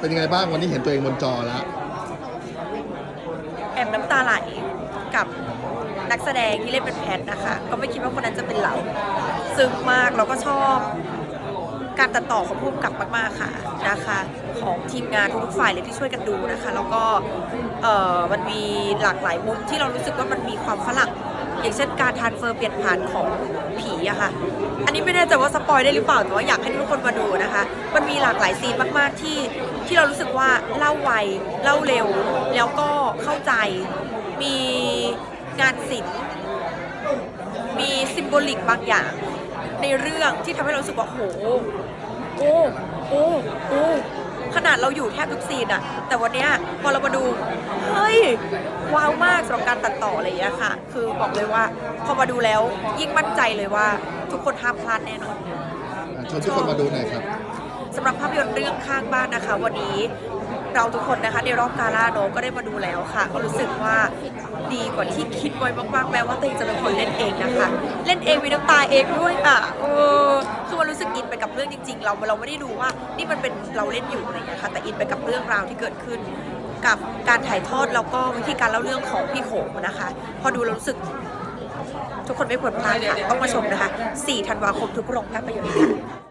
เป็นยังไงบ้างวันนี้เห็นตัวเองบนจอแล้วแอบน้ำตาไหลกับนักแสดงที่เล่นเป็นแพทนะคะ ก็ไม่คิดว่าคนนั้นจะเป็นเราซึ้งมากแล้วก็ชอบ การตัดต่อของผู้กำกับมากๆค่ะนะคะ ของทีมงานทุกฝ่ายเลยที่ช่วยกันดูนะคะ แล้วก็เออมันมีหลากหลายมุมที่เรารู้สึกว่ามันมีความฝรั่ง อย่างเช่นการทานเฟอร์เปลี่ยนผ่านของผีอะค่ะ อันนี้ไม่แน่ใจว่าสปอยได้หรือเปล่าแต่ว่าอยากให้ทุกคนมาดูนะคะ มันมีหลากหลายซีนมากๆที่ที่เรารู้สึกว่าเล่าไวเล่าเร็ว แล้วก็เข้าใจมีงานศิลป์มีซิมโบลิกบางอย่างในเรื่องที่ทำให้เรารู้สึกว่าโหโอ้โอ้โอ้ ขนาดเราอยู่แทบทุกซีนอะแต่วันเนี้ยพอเรามาดู เฮ้ย ว้าวมากสำหรับการตัดต่ออะไรอย่างเงี้ยค่ะ คือบอกเลยว่า พอมาดูแล้วยิ่งมั่นใจเลยว่าทุกคนห้ามพลาดแน่นอนอะชวนทุกคนมาดูหน่อยครับ สำหรับภาพยนตร์เรื่องข้างบ้านนะคะ วันนี้เราทุกคนนะคะในรอบกาล่าโนก็ได้มาดูแล้วค่ะ ก็รู้สึกว่าดีกว่าที่คิดไว้มากๆแม้ว่าตัวเองจะเป็นคนเล่นเองนะคะ เล่นเองมีน้ำตาเองด้วยอะเอ จริง ๆ เราเราไม่ได้ดูว่านี่มันเป็นเราเล่นอยู่อะไรอย่างเงี้ยค่ะแต่อินไปกับเรื่องราวที่เกิดขึ้น กับการถ่ายทอดแล้วก็วิธีการเล่าเรื่องของพี่โขงนะคะ พอดูเรารู้สึก ทุกคนไม่ควรพลาดค่ะต้องมาชมนะคะ 4 ธันวาคมทุกโรงภาพยนตร์ค่ะ